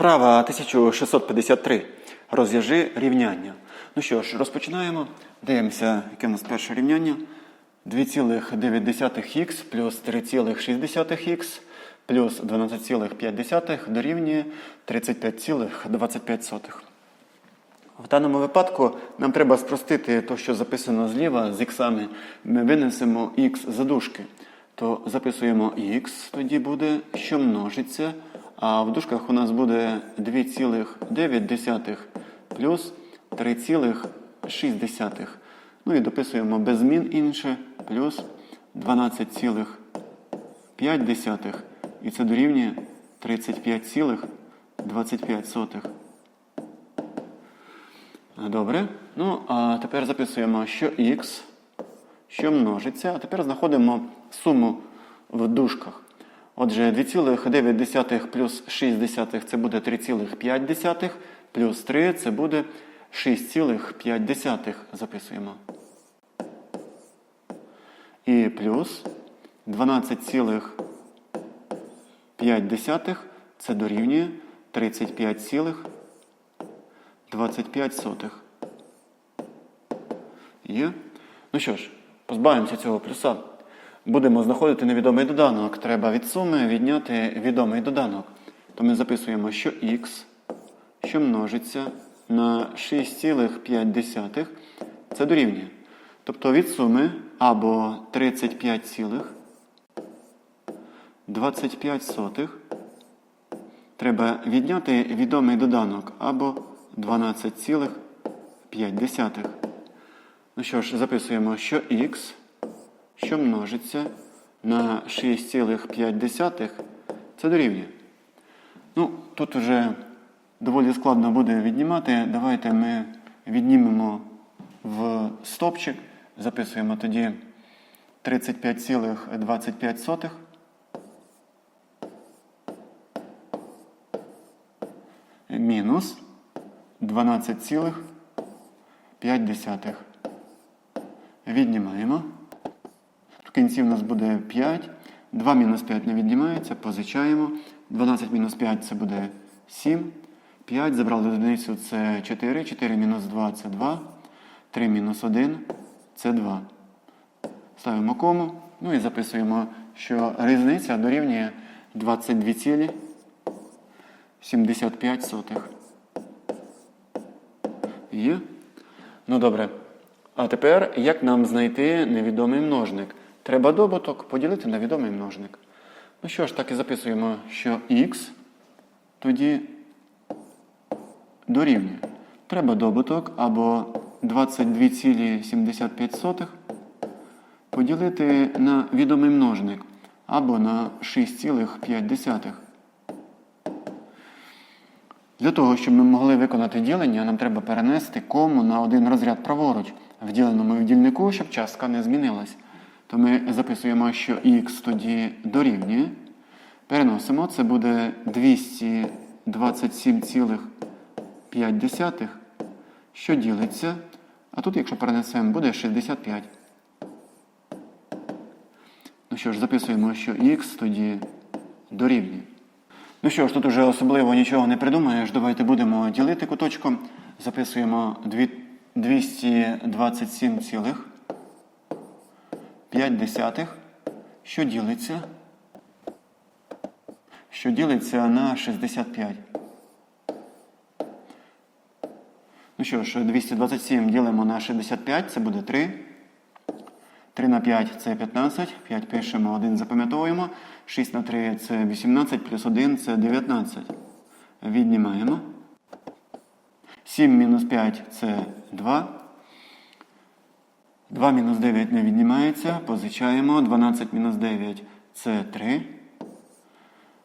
Вправа 1653. Розв'яжи рівняння. Ну що ж, розпочинаємо. Дивимося, яке у нас перше рівняння. 2,9х плюс 3,6х плюс 12,5 дорівнює 35,25. В даному випадку нам треба спростити те, що записано зліва з іксами. Ми винесемо х за дужки. То записуємо х, тоді буде, що множиться. А в дужках у нас буде 2,9 плюс 3,6. Ну і дописуємо без змін інше, плюс 12,5. І це дорівнює 35,25. Добре. Ну, а тепер записуємо, що х, що множиться. А тепер знаходимо суму в дужках. Отже, 2,9 плюс 6 це буде 3,5, плюс 3 це буде 6,5 записуємо. І плюс 12,5 це дорівнює 35,25. Є? Ну що ж, позбавимося цього плюса. Будемо знаходити невідомий доданок. Треба від суми відняти відомий доданок. То ми записуємо, що х, що множиться на 6,5, це дорівнює. Тобто від суми або 35,25 треба відняти відомий доданок або 12,5. Ну що ж, записуємо, що х, що множиться на 6,5, це дорівнює. Ну, тут вже доволі складно буде віднімати. Давайте ми віднімемо в стопчик, записуємо тоді 35,25. Мінус 12,5. Віднімаємо. В кінці в нас буде 5. 2 мінус 5 не віднімається, позичаємо. 12 мінус 5 це буде 7. 5 забрали одиницю це 4. 4 мінус 2 це 2. 3 мінус 1 це 2. Ставимо кому. Ну і записуємо, що різниця дорівнює 22,75. Є? Ну добре. А тепер, як нам знайти невідомий множник? Треба добуток поділити на відомий множник. Ну що ж, так і записуємо, що х тоді дорівнює. Треба добуток або 22,75 поділити на відомий множник або на 6,5. Для того, щоб ми могли виконати ділення, нам треба перенести кому на один розряд праворуч в діленому дільнику, щоб частка не змінилась. То ми записуємо, що х тоді дорівнює. Переносимо, це буде 227,5, що ділиться. А тут, якщо перенесемо, буде 65. Ну що ж, записуємо, що х тоді дорівнює. Ну що ж, тут уже особливо нічого не придумаєш. Давайте будемо ділити куточком. Записуємо 227,5, що ділиться. Що ділиться на 65. Ну що ж, 227 ділимо на 65, це буде 3. 3 на 5 це 15. 5 пишемо, 1 запам'ятовуємо. 6 на 3 це 18, плюс 1 це 19. Віднімаємо. 7 мінус 5 це 2. 2 мінус 9 не віднімається. Позичаємо. 12 мінус 9 це 3.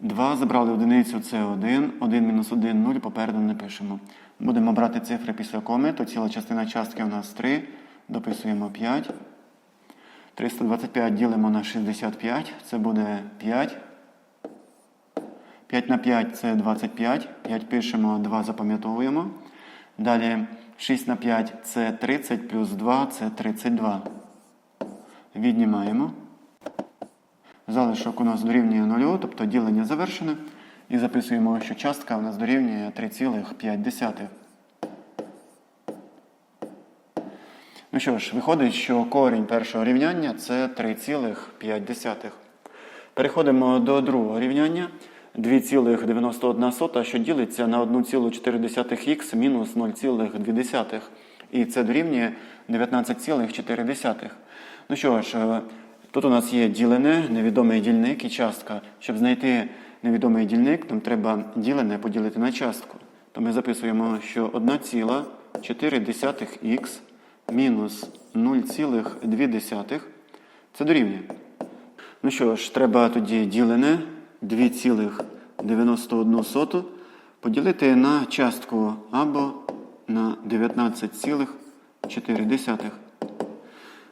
2 забрали одиницю це 1. 1 мінус 1 0. Попереду не пишемо. Будемо брати цифри після коми, то ціла частина частки у нас 3. Дописуємо 5. 325 ділимо на 65, це буде 5. 5 на 5 це 25. 5 пишемо, 2 запам'ятовуємо. Далі 6 на 5 це 30, плюс 2 це 32. Віднімаємо. Залишок у нас дорівнює 0, тобто ділення завершене. І записуємо, що частка у нас дорівнює 3,5. Ну що ж, виходить, що корінь першого рівняння це 3,5. Переходимо до другого рівняння. 2,91, що ділиться на 1,4х мінус 0,2. І це дорівнює 19,4. Ну що ж, е, тут у нас є ділене, невідомий дільник і частка. Щоб знайти невідомий дільник, нам треба ділене поділити на частку. То ми записуємо, що 1,4х мінус 0,2 це дорівнює. Ну що ж, треба тоді ділене 2,91 поділити на частку або на 19,4.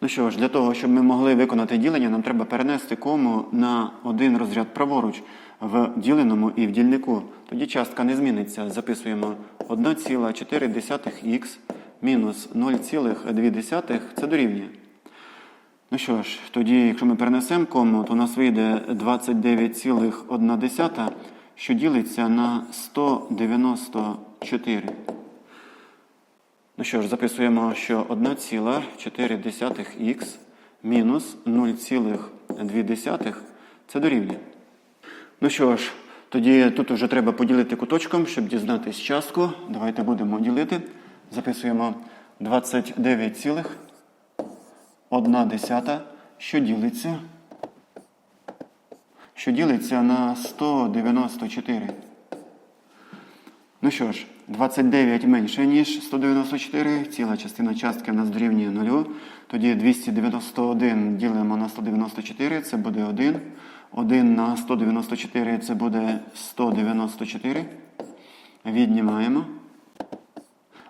Ну що ж, для того, щоб ми могли виконати ділення, нам треба перенести кому на один розряд праворуч в діленому і в дільнику. Тоді частка не зміниться. Записуємо 1,4х мінус 0,2 це дорівнює. Ну що ж, тоді, якщо ми перенесемо кому, то у нас вийде 29,1, що ділиться на 194. Ну що ж, записуємо, що 1,4х мінус 0,2 це дорівнює. Ну що ж, тоді тут вже треба поділити куточком, щоб дізнатись частку. Давайте будемо ділити. Записуємо 29,1, десята, що ділиться, що ділиться на 194. Ну що ж, 29 менше, ніж 194, ціла частина частки в нас дорівнює 0. Тоді 291 ділимо на 194, це буде 1. 1 на 194 це буде 194. Віднімаємо.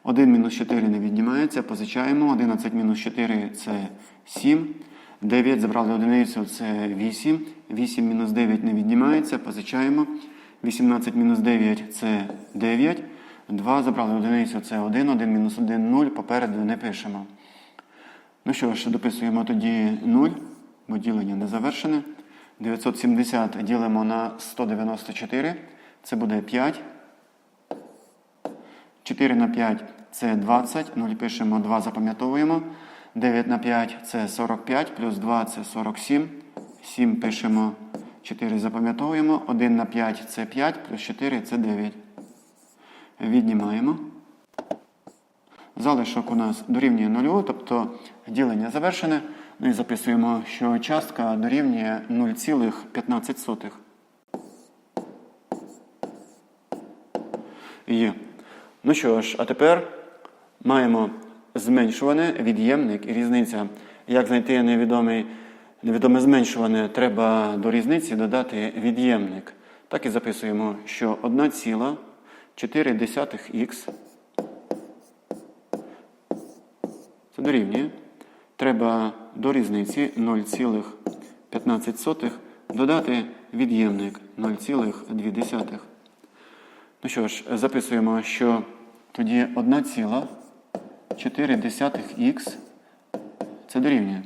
1 мінус 4 не віднімається, позичаємо. 11 мінус 4 це 7. 9 забрали одиницю, це 8. 8 мінус 9 не віднімається, позичаємо. 18 мінус 9 це 9. 2 забрали одиницю, це 1. 1 мінус 1 0. Попереду не пишемо. Ну що ж, дописуємо тоді 0, бо ділення не завершене. 970 ділимо на 194. Це буде 5. 4 на 5 це 20. 0 пишемо, 2 запам'ятовуємо. 9 на 5 це 45, плюс 2 це 47. 7 пишемо, 4 запам'ятовуємо. 1 на 5 це 5, плюс 4 це 9. Віднімаємо. Залишок у нас дорівнює 0, тобто ділення завершене. Ну і записуємо, що частка дорівнює 0,15. Є. Ну що ж, а тепер маємо зменшуване, від'ємник і різниця. Як знайти невідомий, невідоме зменшуване, треба до різниці додати від'ємник. Так і записуємо, що 1,4х це дорівнює. Треба до різниці 0,15 додати від'ємник 0,2. Ну що ж, записуємо, що тоді 1,4х це дорівнює.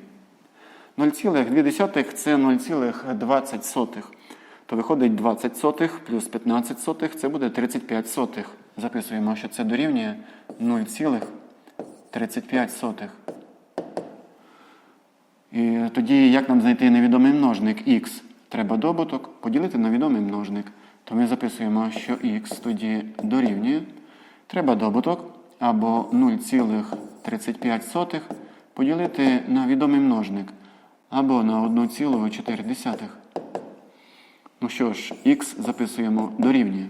0,2 це 0,20. То виходить 20 сотих плюс 15 сотих це буде 35 сотих. Записуємо, що це дорівнює 0,35 сотих. І тоді, як нам знайти невідомий множник х? Треба добуток поділити на відомий множник. То ми записуємо, що х тоді дорівнює. Треба добуток або 0,35 поділити на відомий множник або на 1,4. Ну що ж, х записуємо дорівнює.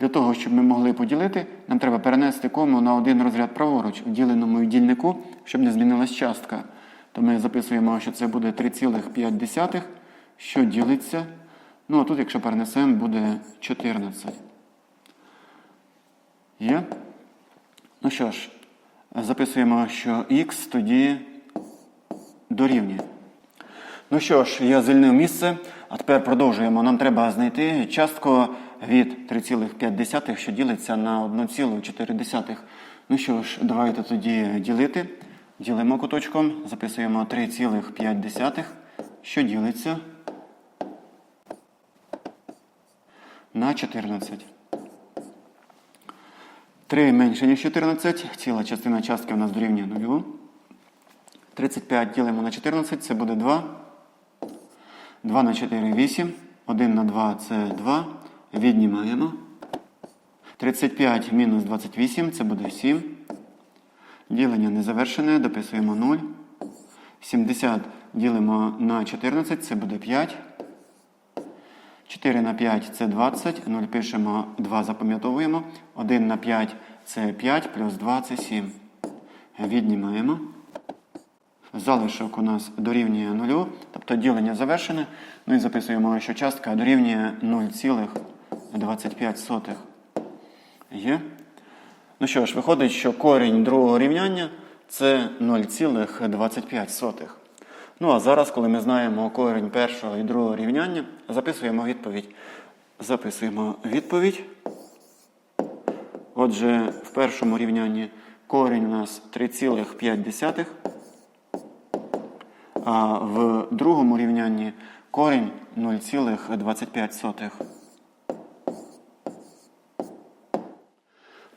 Для того, щоб ми могли поділити, нам треба перенести кому на один розряд праворуч в діленому дільнику, щоб не змінилась частка. То ми записуємо, що це буде 3,5, що ділиться. Ну, а тут, якщо перенесемо, буде 14. Є? Ну що ж, записуємо, що х тоді дорівнює. Ну що ж, я звільнив місце, а тепер продовжуємо. Нам треба знайти частку від 3,5, що ділиться на 1,4. Ну що ж, давайте тоді ділити. Ділимо куточком, записуємо 3,5, що ділиться на 14. 3 менше, ніж 14. Ціла частина частки у нас дорівнює 0. 35 ділимо на 14, це буде 2. 2 на 4 8. 1 на 2 це 2. Віднімаємо. 35 мінус 28 це буде 7. Ділення не завершене, дописуємо 0. 70 ділимо на 14, це буде 5. 4 на 5 це 20. 0 пишемо, 2 запам'ятовуємо. 1 на 5 це 5, плюс 2 це 7. Віднімаємо. Залишок у нас дорівнює 0, тобто ділення завершене. Ну і записуємо, що частка дорівнює 0,25. Є. Ну що ж, виходить, що корінь другого рівняння це 0,25. Ну а зараз, коли ми знаємо корінь першого і другого рівняння, записуємо відповідь. Записуємо відповідь. Отже, в першому рівнянні корінь у нас 3,5, а в другому рівнянні корінь 0,25.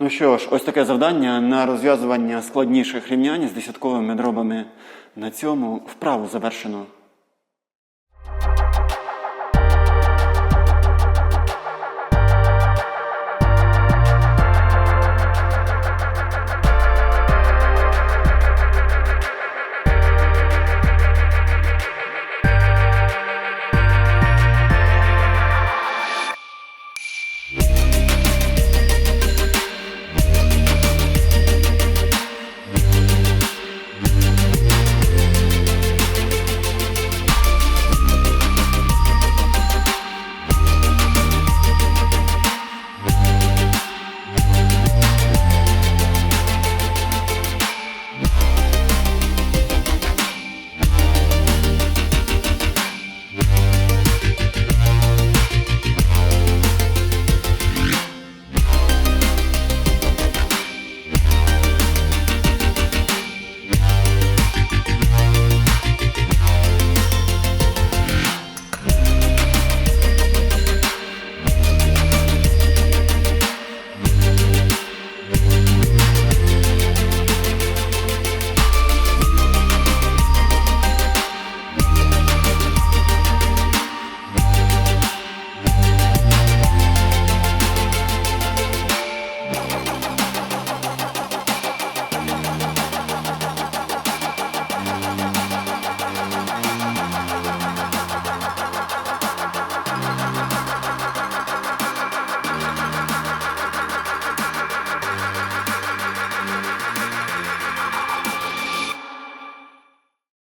Ну що ж, ось таке завдання на розв'язування складніших рівнянь з десятковими дробами. На цьому вправу завершено.